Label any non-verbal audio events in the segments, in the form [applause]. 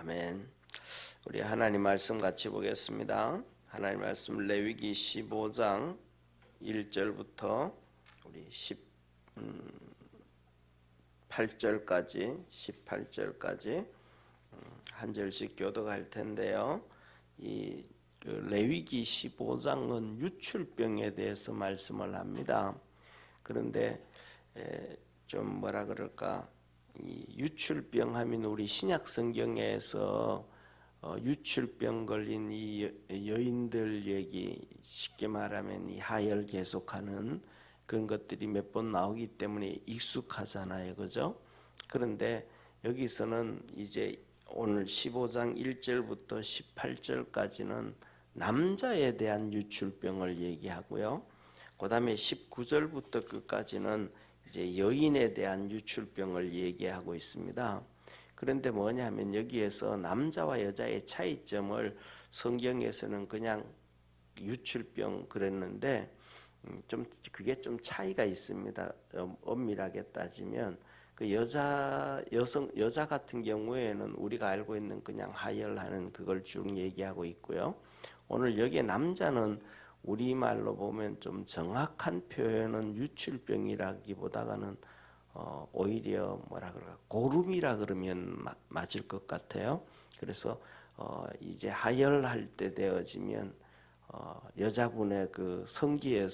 아멘. 우리 하나님 말씀 같이 보겠습니다. 하나님 말씀 레위기 15장 1절부터 우리 10 음, 8절까지 18절까지 음, 한 절씩 교독할 텐데요. 이그 레위기 15장은 유출병에 대해서 말씀을 합니다. 그런데 에, 좀 뭐라 그럴까 이 유출병 하면 우리 신약 성경에서 어, 유출병 걸린 이 여- 여인들 얘기 쉽게 말하면 이 하열 계속하는 그런 것들이 몇 번 나오기 때문에 익숙하잖아요, 그죠? 그런데 여기서는 이제 오늘 15장 1절부터 18절까지는 남자에 대한 유출병을 얘기하고요. 그 다음에 19절부터 끝까지는 이제 여인에 대한 유출병을 얘기하고 있습니다. 그런데 뭐냐면 여기에서 남자와 여자의 차이점을 성경에서는 그냥 유출병 그랬는데 음, 좀 그게 좀 차이가 있습니다. 어, 엄밀하게 따지면 그 여자 여성 여자 같은 경우에는 우리가 알고 있는 그냥 하열하는 그걸 쭉 얘기하고 있고요. 오늘 여기에 남자는 우리말로 보면 좀 정확한 표현은 유출병이라기보다는 어, 오히려 뭐라 그럴까 고름이라 그러면 마- 맞을 것 같아요. 그래서 어, 이제 하열할 때 되어지면 어, 여자분의 그 성기에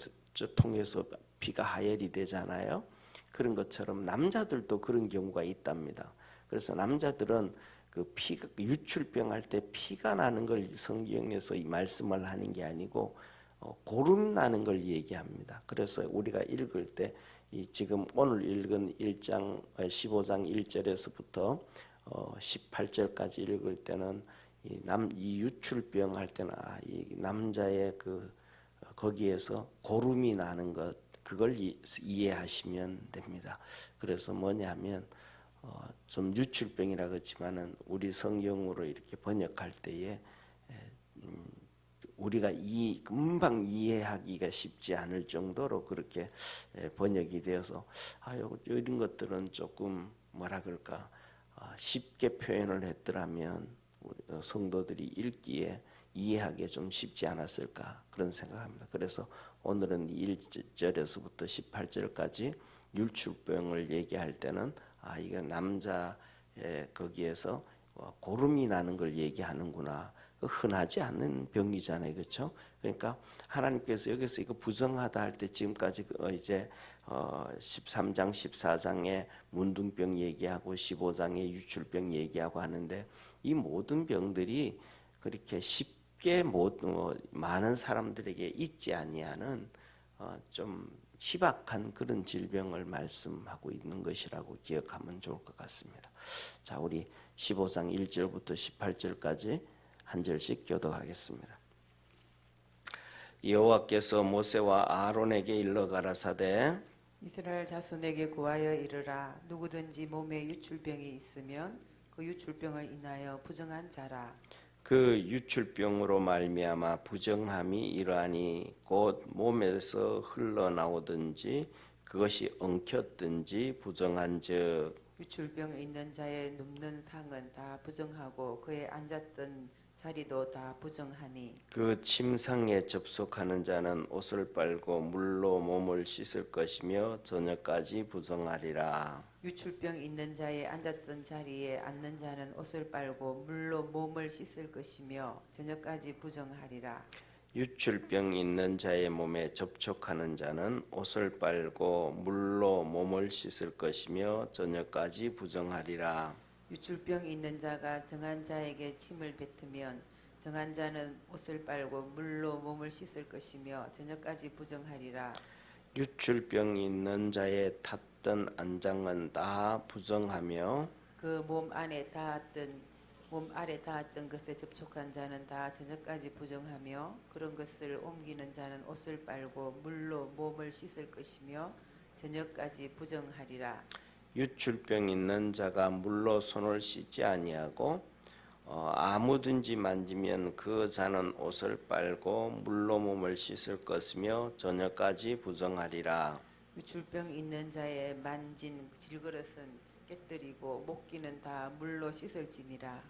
통해서 피가 하열이 되잖아요. 그런 것처럼 남자들도 그런 경우가 있답니다. 그래서 남자들은 그 피가 그 유출병 할 때 피가 나는 걸 성경에서 이 말씀을 하는 게 아니고 어, 고름 나는 걸 얘기합니다. 그래서 우리가 읽을 때이 지금 오늘 읽은 1장 15장 1절에서부터 어, 18절까지 읽을 때는 이 남 이 유출병 할 때는 아, 이 남자의 그 어, 거기에서 고름이 나는 것 그걸 이, 이해하시면 됩니다. 그래서 뭐냐면 어, 좀 유출병이라 그렇지만은 우리 성경으로 이렇게 번역할 때에 우리가 이 금방 이해하기가 쉽지 않을 정도로 그렇게 에, 번역이 되어서 아 요- 이런 것들은 조금 뭐라 그럴까 아, 쉽게 표현을 했더라면 어, 성도들이 읽기에 이해하기 좀 쉽지 않았을까 그런 생각합니다. 그래서 오늘은 1절에서부터 18절까지 율출병을 얘기할 때는 아 이거 남자의 거기에서 어, 고름이 나는 걸 얘기하는구나. 그 흔하지 않는 병이잖아요, 그렇죠? 그러니까 하나님께서 여기서 이거 부정하다 할 때 지금까지 그, 어, 이제 어 13장, 14장에 문둥병 얘기하고 15장에 유출병 얘기하고 하는데 이 모든 병들이 그렇게 쉽게 못 어, 많은 사람들에게 있지 아니하는 어, 좀 희박한 그런 질병을 말씀하고 있는 것이라고 기억하면 좋을 것 같습니다. 자, 우리 15장 1절부터 18절까지 한 절씩 교독하겠습니다. 여호와께서 모세와 아론에게 일러 가라사대 이스라엘 자손에게 구하여 이르라 누구든지 몸에 유출병이 있으면 그 유출병을 인하여 부정한 자라 그 유출병으로 말미암아 부정함이 이러하니 곧 몸에서 흘러나오든지 그것이 엉켰든지 부정한즉 유출병 있는 자의 눕는 상은 다 부정하고 그의 앉았던 자리도 다 부정하니 그 침상에 접속하는 자는 옷을 빨고 물로 몸을 씻을 것이며 저녁까지 부정하리라. 유출병 있는 자의 앉았던 자리에 앉는 자는 옷을 빨고 물로 몸을 씻을 것이며 저녁까지 부정하리라 유출병 있는 자의 몸에 접촉하는 자는 옷을 빨고 물로 몸을 씻을 것이며 저녁까지 부정하리라. 유출병 있는 자가 정한 자에게 침을 뱉으면 정한 자는 옷을 빨고 물로 몸을 씻을 것이며 저녁까지 부정하리라. 유출병 있는 자의 탔던 안장은 다 부정하며 그 몸 안에 닿았던 몸 아래 닿았던 것에 접촉한 자는 다 저녁까지 부정하며 그런 것을 옮기는 자는 옷을 빨고 물로 몸을 씻을 것이며 저녁까지 부정하리라. 유출병 있는 자가 물로 손을 씻지 아니하고 어, 아무든지 만지면 그 자는 옷을 빨고 물로 몸을 씻을 것이며 저녁까지 부정하리라. 유출병 있는 자의 만진 질그릇은 깨뜨리고 목기는 다 물로 씻을지니라.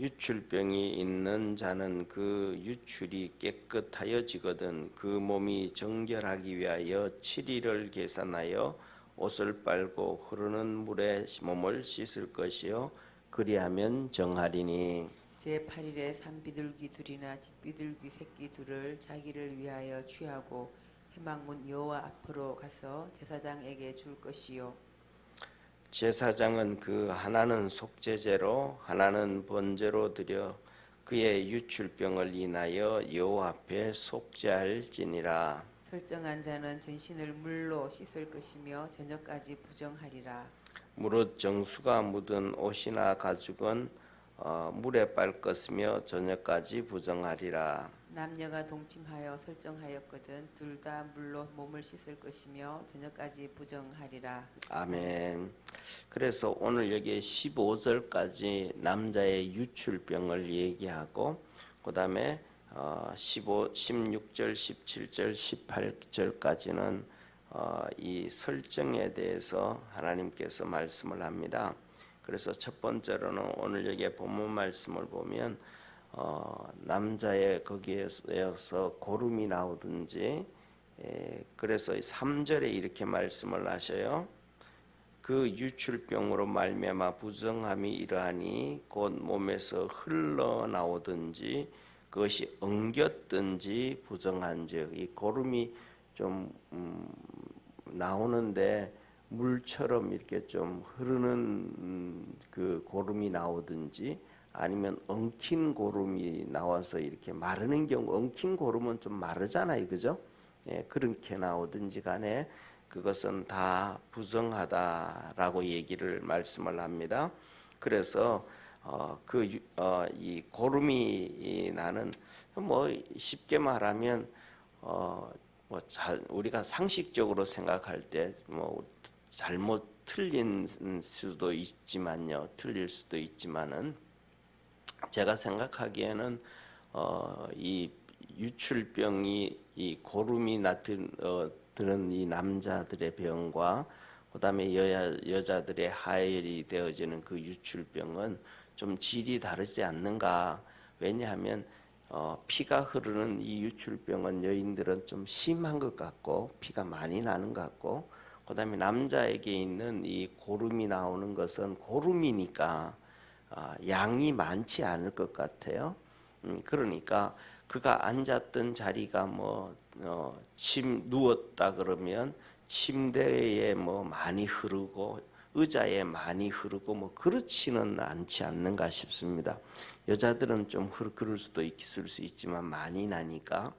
유출병이 있는 자는 그 유출이 깨끗하여지거든 그 몸이 정결하기 위하여 7일을 계산하여 옷을 빨고 흐르는 물에 몸을 씻을 것이요. 그리하면 정하리니. 제 8일에 산비둘기 둘이나 집비둘기 새끼 둘을 자기를 위하여 취하고 해망문 여호와 앞으로 가서 제사장에게 줄 것이요. 제사장은 그 하나는 속죄제로 하나는 번제로 드려 그의 유출병을 인하여 여호와 앞에 속죄할지니라 설정한 자는 전신을 물로 씻을 것이며 저녁까지 부정하리라. 무릇 정수가 묻은 옷이나 가죽은 어, 물에 빨 것이며 저녁까지 부정하리라. 남녀가 동침하여 설정하였거든 둘 다 물로 몸을 씻을 것이며 저녁까지 부정하리라. 아멘. 그래서 오늘 여기 15절까지 남자의 유출병을 얘기하고 그다음에 어, 15, 16절, 17절, 18절까지는 어, 이 설정에 대해서 하나님께서 말씀을 합니다. 그래서 첫 번째로는 오늘 여기 본문 말씀을 보면 어, 남자의 거기에서 고름이 나오든지 에, 그래서 3절에 이렇게 말씀을 하셔요. 그 유출병으로 말미암아 부정함이 이러하니 곧 몸에서 흘러나오든지 그것이 엉겼든지 부정한즉 이 고름이 좀 음, 나오는데 물처럼 이렇게 좀 흐르는 음, 그 고름이 나오든지 아니면 엉킨 고름이 나와서 이렇게 마르는 경우 엉킨 고름은 좀 마르잖아요, 그죠? 예, 그렇게 나오든지 간에 그것은 다 부정하다라고 얘기를 말씀을 합니다. 그래서 어, 그, 유- 어, 이 고름이 이 나는 뭐 쉽게 말하면 어, 뭐 잘, 우리가 상식적으로 생각할 때 뭐 잘못 틀린 수도 있지만요, 틀릴 수도 있지만은 제가 생각하기에는 어, 이 유출병이 이 고름이 나든 어, 드는 이 남자들의 병과 그다음에 여자 여자들의 하혈이 되어지는 그 유출병은 좀 질이 다르지 않는가? 왜냐하면 어, 피가 흐르는 이 유출병은 여인들은 좀 심한 것 같고 피가 많이 나는 것 같고 그다음에 남자에게 있는 이 고름이 나오는 것은 고름이니까 아, 양이 많지 않을 것 같아요. 음, 그러니까 그가 앉았던 자리가 뭐 어, 침 누웠다 그러면 침대에 뭐 많이 흐르고 의자에 많이 흐르고 뭐 그렇지는 않지 않는가 싶습니다. 여자들은 좀 흐르 그럴 수도 있을 수 있지만 많이 나니까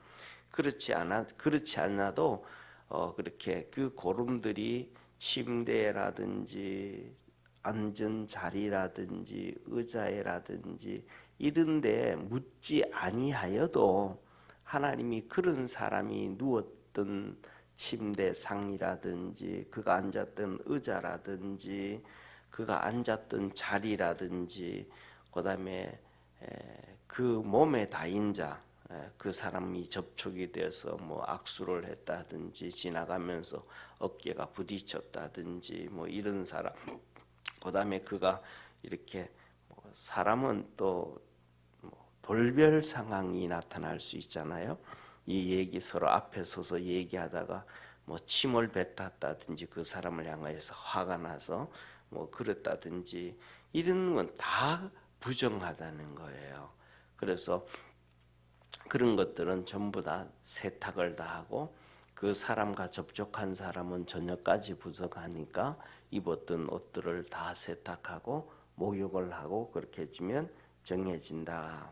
그렇지 않아 그렇지 않아도 어 그렇게 그 고름들이 침대라든지 앉은 자리라든지 의자에라든지 이런 데 묻지 아니하여도 하나님이 그런 사람이 누웠던 침대 상이라든지 그가 앉았던 의자라든지 그가 앉았던 자리라든지 그다음에 에, 그 몸에 닿인 자, 에, 그 사람이 접촉이 되어서 뭐 악수를 했다든지 지나가면서 어깨가 부딪혔다든지 뭐 이런 사람, 그다음에 그가 이렇게 뭐 사람은 또뭐 돌별 상황이 나타날 수 있잖아요. 이 얘기 서로 앞에 서서 얘기하다가 뭐 침을 뱉었다든지 그 사람을 향하여서 화가 나서 뭐 그랬다든지 이런 건 다 부정하다는 거예요. 그래서 그런 것들은 전부 다 세탁을 다 하고 그 사람과 접촉한 사람은 저녁까지 부정하니까 입었던 옷들을 다 세탁하고 목욕을 하고 그렇게 해주면 정해진다.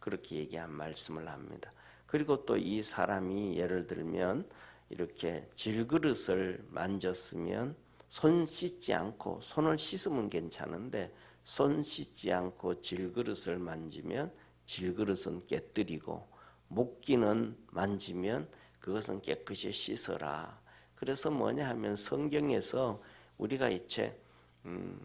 그렇게 얘기한 말씀을 합니다. 그리고 또 이 사람이 예를 들면 이렇게 질그릇을 만졌으면 손 씻지 않고 손을 씻으면 괜찮은데 손 씻지 않고 질그릇을 만지면 질그릇은 깨뜨리고 목기는 만지면 그것은 깨끗이 씻어라. 그래서 뭐냐 하면 성경에서 우리가 이제 음,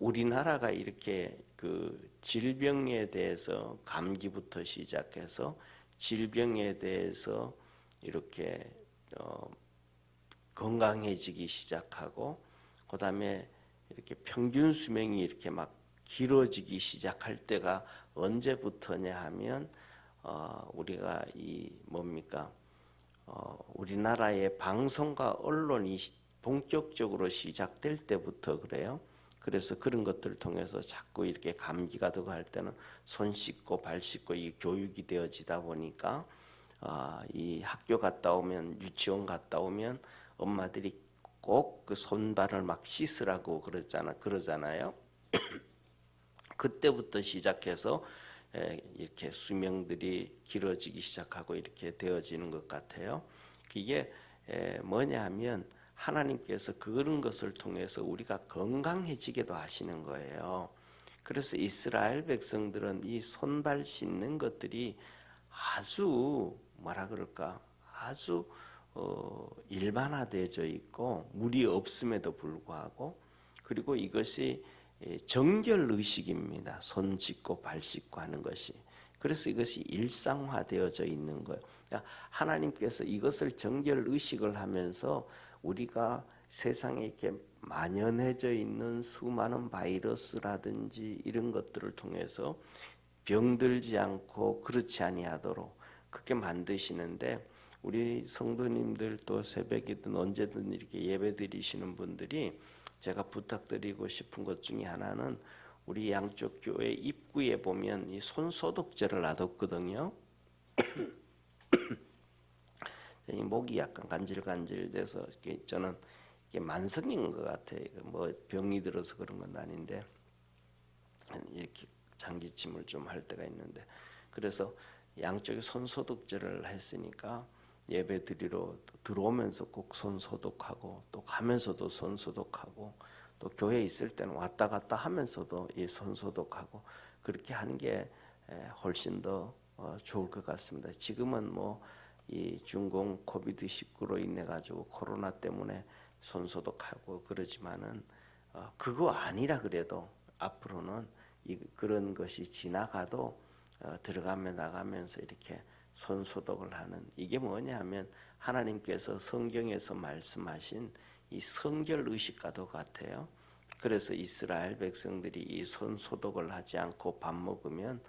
우리나라가 이렇게 그 질병에 대해서 감기부터 시작해서 질병에 대해서 이렇게 어, 건강해지기 시작하고 그 다음에 이렇게 평균 수명이 이렇게 막 길어지기 시작할 때가 언제부터냐 하면 어, 우리가 이 뭡니까 어, 우리나라의 방송과 언론이 시- 본격적으로 시작될 때부터 그래요. 그래서 그런 것들을 통해서 자꾸 이렇게 감기가 되고 할 때는 손 씻고 발 씻고 이 교육이 되어지다 보니까 아, 이 학교 갔다 오면 유치원 갔다 오면 엄마들이 꼭 그 손발을 막 씻으라고 그러잖아 그러잖아요. [clears throat] 그때부터 시작해서 에, 이렇게 수명들이 길어지기 시작하고 이렇게 되어지는 것 같아요. 그게 에, 뭐냐 하면 하나님께서 그런 것을 통해서 우리가 건강해지게도 하시는 거예요. 그래서 이스라엘 백성들은 이 손발 씻는 것들이 아주 뭐라 그럴까 아주 어, 일반화되어져 있고 물이 없음에도 불구하고 그리고 이것이 예, 정결 의식입니다. 손 씻고 발 씻고 하는 것이. 그래서 이것이 일상화되어져 있는 거예요. 그러니까 하나님께서 이것을 정결 의식을 하면서 우리가 세상에 이렇게 만연해져 있는 수많은 바이러스라든지 이런 것들을 통해서 병들지 않고 그렇지 아니하도록 그렇게 만드시는데 우리 성도님들 또 새벽이든 언제든 이렇게 예배 드리시는 분들이 제가 부탁드리고 싶은 것 중에 하나는 우리 양쪽 교회 입구에 보면 이 손소독제를 놔뒀거든요. [coughs] 이 목이 약간 간질간질돼서 이게 저는 이게 만성인 것 같아요. 뭐 병이 들어서 그런 건 아닌데 이렇게 장기침을 좀 할 때가 있는데 그래서 양쪽에 손 소독제를 했으니까 예배 드리러 들어오면서 꼭 손 소독하고 또 가면서도 손 소독하고 또 교회에 있을 때는 왔다 갔다 하면서도 이 손 소독하고 그렇게 하는 게 에, 훨씬 더 어, 좋을 것 같습니다. 지금은 뭐 이 중공 코비드 19로 인해 가지고 코로나 때문에 손 소독하고 그러지만은 어, 그거 아니라 그래도 앞으로는 이, 그런 것이 지나가도 어, 들어가며 나가면서 이렇게 손 소독을 하는 이게 뭐냐하면 하나님께서 성경에서 말씀하신 이 성결 의식과도 같아요. 그래서 이스라엘 백성들이 이 손 소독을 하지 않고 밥 먹으면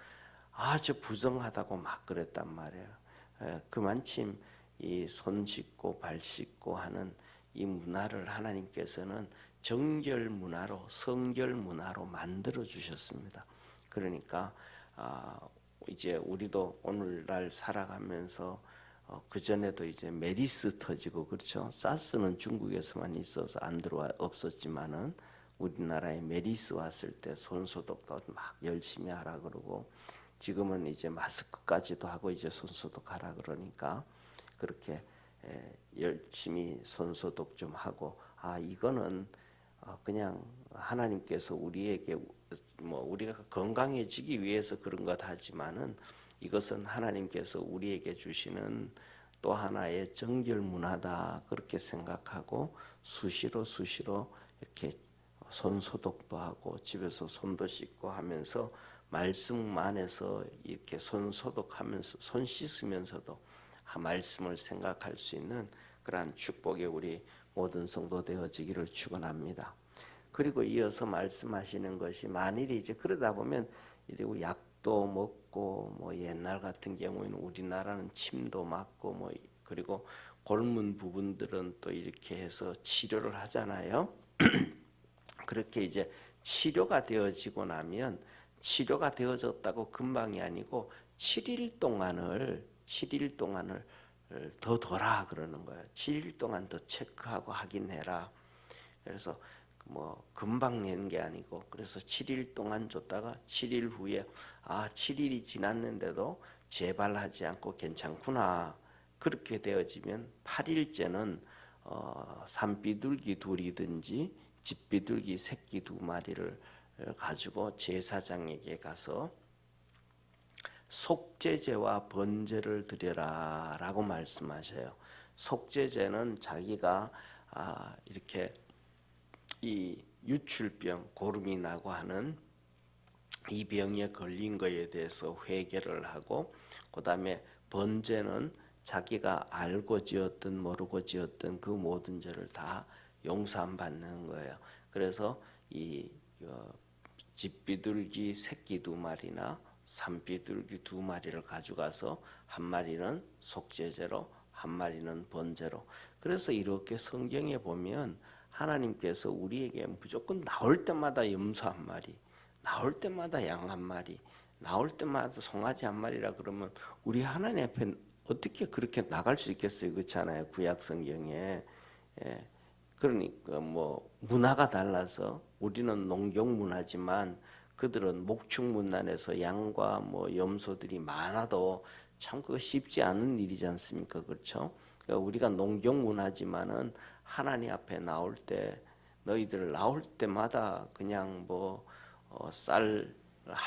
아주 부정하다고 막 그랬단 말이에요. 에, 그만큼 이손 씻고 발 씻고 하는 이 문화를 하나님께서는 정결 문화로 성결 문화로 만들어 주셨습니다. 그러니까 아, 이제 우리도 오늘날 살아가면서 어, 그 전에도 이제 메리스 터지고 그렇죠. 사스는 중국에서만 있어서 안 들어와 없었지만은 우리나라에 메리스 왔을 때 손 소독도 막 열심히 하라 그러고 지금은 이제 마스크까지도 하고 이제 손 소독 하라 그러니까 그렇게 에, 열심히 손 소독 좀 하고 아 이거는 어, 그냥 하나님께서 우리에게 뭐 우리가 건강해지기 위해서 그런 것 하지만은 이것은 하나님께서 우리에게 주시는 또 하나의 정결 문화다 그렇게 생각하고 수시로 수시로 이렇게 손 소독도 하고 집에서 손도 씻고 하면서 말씀 안에서 이렇게 손 소독하면서 손 씻으면서도 하- 말씀을 생각할 수 있는 그러한 축복의 우리 모든 성도 되어지기를 축원합니다. 그리고 이어서 말씀하시는 것이 만일에 이제 그러다 보면 이리고 약도 먹고 뭐 옛날 같은 경우에는 우리나라는 침도 맞고 뭐 그리고 골문 부분들은 또 이렇게 해서 치료를 하잖아요. [clears throat] 그렇게 이제 치료가 되어지고 나면 치료가 되어졌다고 금방이 아니고 7일 동안을 7일 동안을 더 둬라 그러는 거예요. 7일 동안 더 체크하고 확인해라. 그래서 뭐 금방 낸 게 아니고 그래서 7일 동안 줬다가 7일 후에 아 7일이 지났는데도 재발하지 않고 괜찮구나 그렇게 되어지면 8일째는 어, 산비둘기 둘이든지 집비둘기 새끼 두 마리를 가지고 제사장에게 가서 속죄제와 번제를 드려라 라고 말씀하셔요. 속죄제는 자기가 아, 이렇게 이 유출병, 고름이 나고 하는 이 병에 걸린 거에 대해서 회개를 하고 그 다음에 번제는 자기가 알고 지었든 모르고 지었든 그 모든 죄를 다 용서함 받는 거예요. 그래서 이 어, 집비둘기 새끼 두 마리나 산비둘기 두 마리를 가져가서 한 마리는 속죄제로 한 마리는 번제로. 그래서 이렇게 성경에 보면 하나님께서 우리에게 무조건 나올 때마다 염소 한 마리 나올 때마다 양 한 마리 나올 때마다 송아지 한 마리라 그러면 우리 하나님 앞에 어떻게 그렇게 나갈 수 있겠어요? 그렇잖아요? 구약 성경에. 예. 그러니까 뭐 문화가 달라서 우리는 농경 문화지만 그들은 목축 문화에서 양과 뭐 염소들이 많아도 참 그거 쉽지 않은 일이지 않습니까? 그렇죠? 그러니까 우리가 농경 문화지만은 하나님 앞에 나올 때 너희들 나올 때마다 그냥 뭐쌀한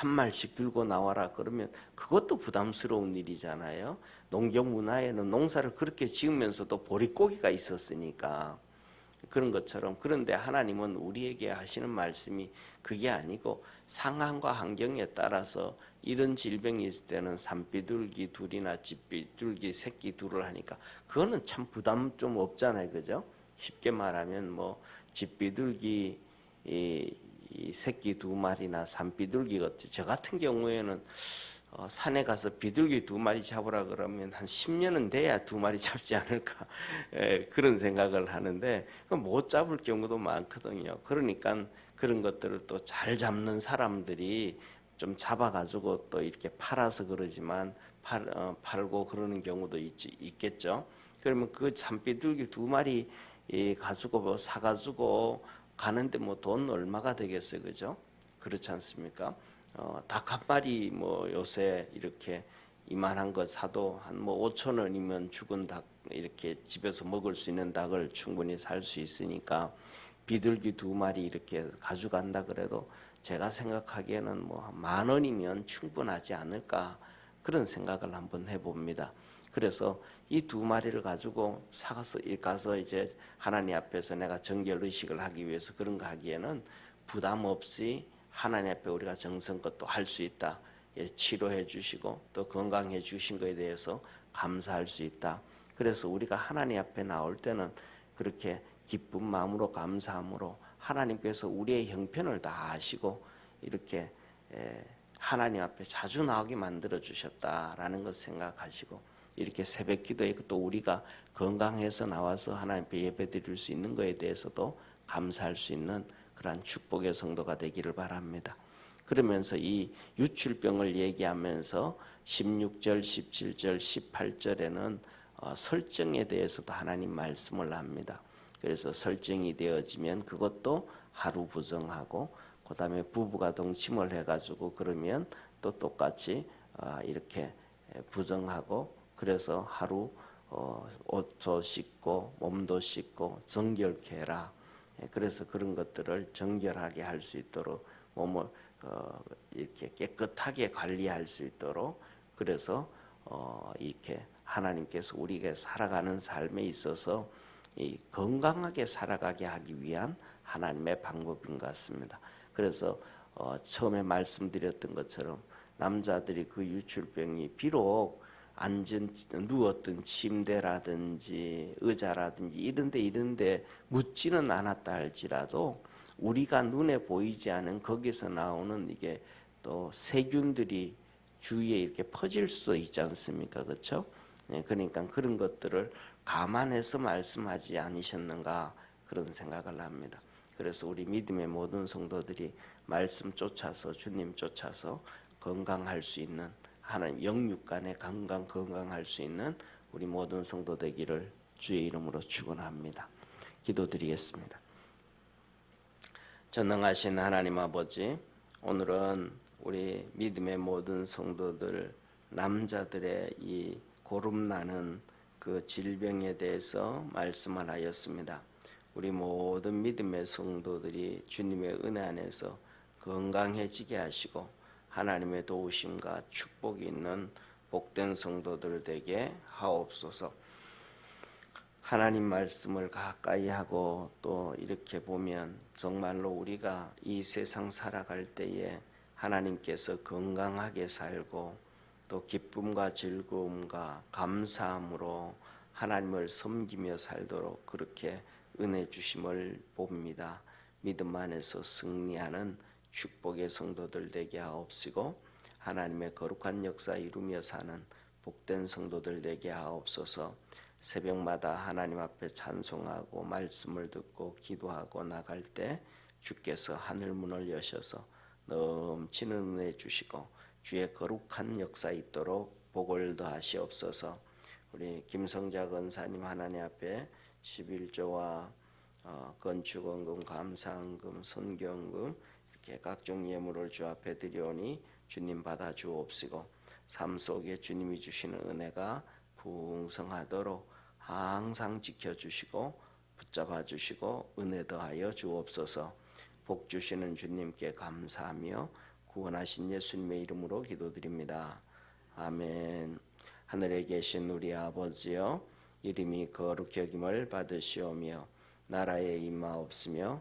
말씩 들고 나와라 그러면 그것도 부담스러운 일이잖아요. 농경 문화에는 농사를 그렇게 지으면서도 보릿고기가 있었으니까 그런 것처럼 그런데 하나님은 우리에게 하시는 말씀이 그게 아니고 상황과 환경에 따라서 이런 질병이 있을 때는 산비둘기 둘이나 집비둘기 새끼 둘을 하니까 그거는 참 부담 좀 없잖아요, 그죠? 쉽게 말하면 뭐 집비둘기 이, 이 새끼 두 마리나 산비둘기 같은 저 같은 경우에는 어, 산에 가서 비둘기 두 마리 잡으라 그러면 한 10년은 돼야 두 마리 잡지 않을까 [laughs] 예, 그런 생각을 하는데 그못 잡을 경우도 많거든요. 그러니까 그런 것들을 또 잘 잡는 사람들이 좀 잡아가지고 또 이렇게 팔아서 그러지만 팔, 어, 팔고 그러는 경우도 있, 있겠죠. 그러면 그 산비둘기 두 마리 이, 가지고 뭐 사가지고 가는데 뭐 돈 얼마가 되겠어요, 그죠? 그렇지 않습니까? 어, 닭 한 마리 뭐 요새 이렇게 이만한 거 사도 한 뭐 5천 원이면 죽은 닭 이렇게 집에서 먹을 수 있는 닭을 충분히 살 수 있으니까 비둘기 두 마리 이렇게 가져간다 그래도 제가 생각하기에는 뭐 만 원이면 충분하지 않을까 그런 생각을 한번 해봅니다. 그래서 이 두 마리를 가지고 사가서 가서 이제 하나님 앞에서 내가 정결 의식을 하기 위해서 그런 거 하기에는 부담 없이 하나님 앞에 우리가 정성껏 또 할 수 있다. 예, 치료해 주시고 또 건강해 주신 것에 대해서 감사할 수 있다. 그래서 우리가 하나님 앞에 나올 때는 그렇게 기쁜 마음으로 감사함으로 하나님께서 우리의 형편을 다 아시고 이렇게 에, 하나님 앞에 자주 나오게 만들어 주셨다라는 것 생각하시고 이렇게 새벽 기도에 또 우리가 건강해서 나와서 하나님 앞에 예배 드릴 수 있는 것에 대해서도 감사할 수 있는 그러한 축복의 성도가 되기를 바랍니다. 그러면서 이 유출병을 얘기하면서 16절, 17절, 18절에는 어, 설정에 대해서도 하나님 말씀을 합니다. 그래서 설정이 되어지면 그것도 하루 부정하고 그 다음에 부부가 동침을 해가지고 그러면 또 똑같이 어, 이렇게 부정하고 그래서 하루 어, 옷도 씻고 몸도 씻고 정결케 해라. 예, 그래서 그런 것들을 정결하게 할 수 있도록 몸을 어, 이렇게 깨끗하게 관리할 수 있도록 그래서 어, 이렇게 하나님께서 우리가 살아가는 삶에 있어서 이 건강하게 살아가게 하기 위한 하나님의 방법인 것 같습니다. 그래서 어, 처음에 말씀드렸던 것처럼 남자들이 그 유출병이 비록 앉은 누웠던 침대라든지 의자라든지 이런데 이런데 묻지는 않았다 할지라도 우리가 눈에 보이지 않은 거기서 나오는 이게 또 세균들이 주위에 이렇게 퍼질 수도 있지 않습니까? 그렇죠? 네, 그러니까 그런 것들을 감안해서 말씀하지 않으셨는가 그런 생각을 합니다. 그래서 우리 믿음의 모든 성도들이 말씀 쫓아서 주님 쫓아서 건강할 수 있는 하나님 영육간의 건강 건강할 수 있는 우리 모든 성도 되기를 주의 이름으로 축원합니다. 기도드리겠습니다. 전능하신 하나님 아버지, 오늘은 우리 믿음의 모든 성도들 남자들의 이 고름 나는 그 질병에 대해서 말씀을 하였습니다. 우리 모든 믿음의 성도들이 주님의 은혜 안에서 건강해지게 하시고 하나님의 도우심과 축복이 있는 복된 성도들 되게 하옵소서. 하나님 말씀을 가까이 하고 또 이렇게 보면 정말로 우리가 이 세상 살아갈 때에 하나님께서 건강하게 살고 또 기쁨과 즐거움과 감사함으로 하나님을 섬기며 살도록 그렇게 은혜 주심을 봅니다. 믿음 안에서 승리하는 축복의 성도들 되게 하옵시고 하나님의 거룩한 역사 이루며 사는 복된 성도들 되게 하옵소서. 새벽마다 하나님 앞에 찬송하고 말씀을 듣고 기도하고 나갈 때 주께서 하늘 문을 여셔서 넘치는 은혜 주시고 주의 거룩한 역사 있도록 복을 더하시옵소서. 우리 김성자 권사님 하나님 앞에 11조와 어, 건축원금, 감사원금, 선경금 각종 예물을 주 앞에 드리오니 주님 받아 주옵시고 삶 속에 주님이 주시는 은혜가 풍성하도록 항상 지켜주시고 붙잡아 주시고 은혜 더하여 주옵소서 복 주시는 주님께 감사하며 구원하신 예수님의 이름으로 기도드립니다. 아멘. 하늘에 계신 우리 아버지여 이름이 거룩히 여김을 받으시오며 나라에 임하옵으며